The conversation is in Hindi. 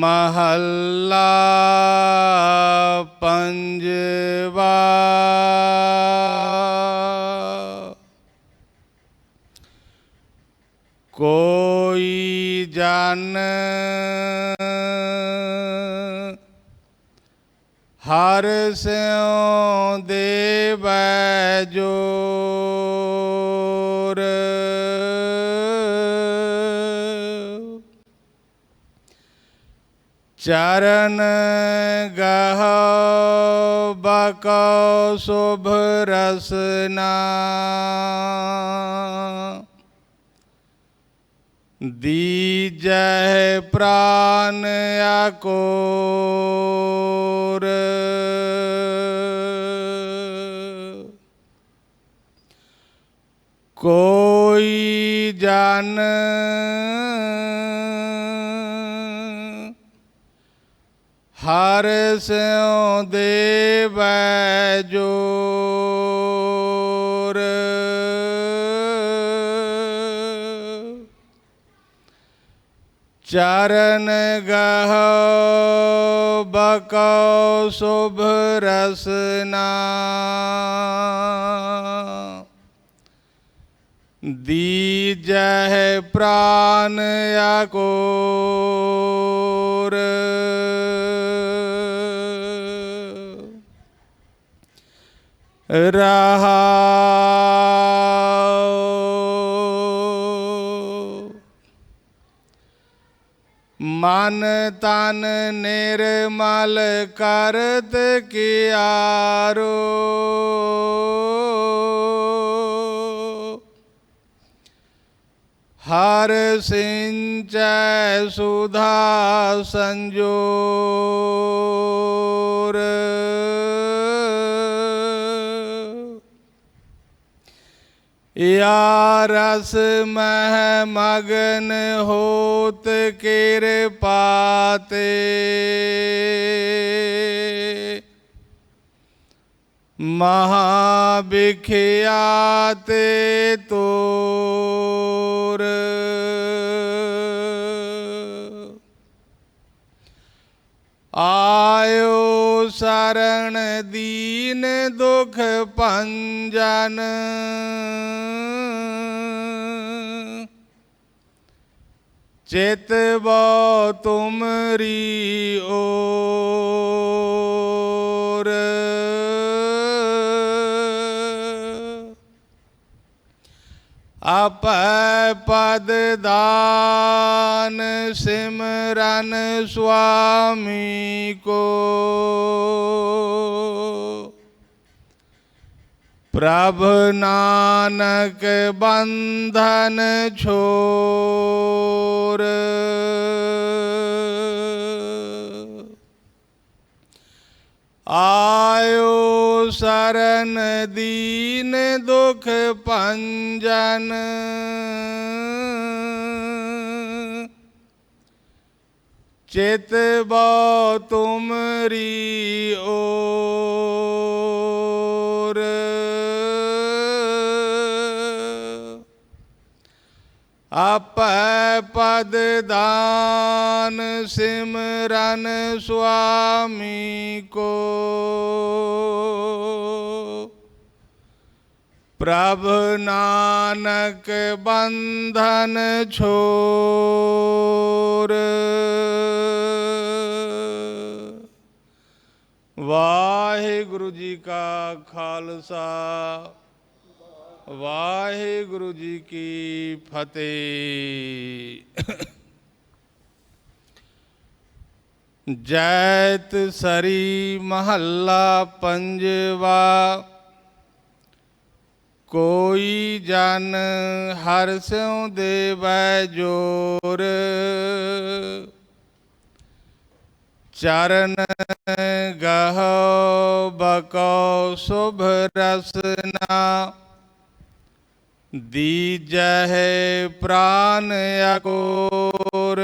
ਮਹੱਲਾ ਪੰਜਵਾ। ਕੋਈ ਜਨ ਹਰ ਸਿਉ ਦੇਵੈ ਜੋਰ चरण गह बको शुभ रसना। दीजह प्राण अकोर। कोई जान ਹਰ ਸਿਉ ਦੇਵੈ ਜੋਰ ਚਰਨ ਗਹ ਬਕਉ ਸੁਭ ਰਸਨਾ ਦੀਜੈ ਪ੍ਰਾਨ ਆਕੋਰ रहा। मान तान निर्मल करत कियारो। हर सिंच सुधा संजोर। या रस मह मगन होत केर पाते महाविख्यात तोर। आयो ਸਰਣ ਦੀਨ ਦੁਖ ਭੰਜਨ। ਚਿਤ ਬੋ ਤੁਮਰੀ ਓਰ। अप पद दान सिमरन स्वामी को। प्रभ नानक बंधन छोर। आयो ਸਰਨ ਦੀਨ ਦੁਖ ਭੰਜਨ। ਚਿਤ ਬੋ ਤੁਮਰੀ ਓਰ। ਆਪੈ पद दान सिमरन स्वामी को। प्रभ नानक बंधन छोर। वाहे गुरु जी का खालसा। ਵਾਹਿਗੁਰੂ ਜੀ ਕੀ ਫਤਿਹ। ਜੈਤ ਸਰੀ ਮਹੱਲਾ ਪੰਜਵਾ, ਕੋਈ ਜਨ ਹਰ ਸਿਉ ਦੇਵੈ ਜੋਰ। ਚਰਨ ਗਹ ਬਕਉ ਸੁਭ ਰਸਨਾ। ਦੀਜੈ ਪ੍ਰਾਨ ਅਕੋਰ।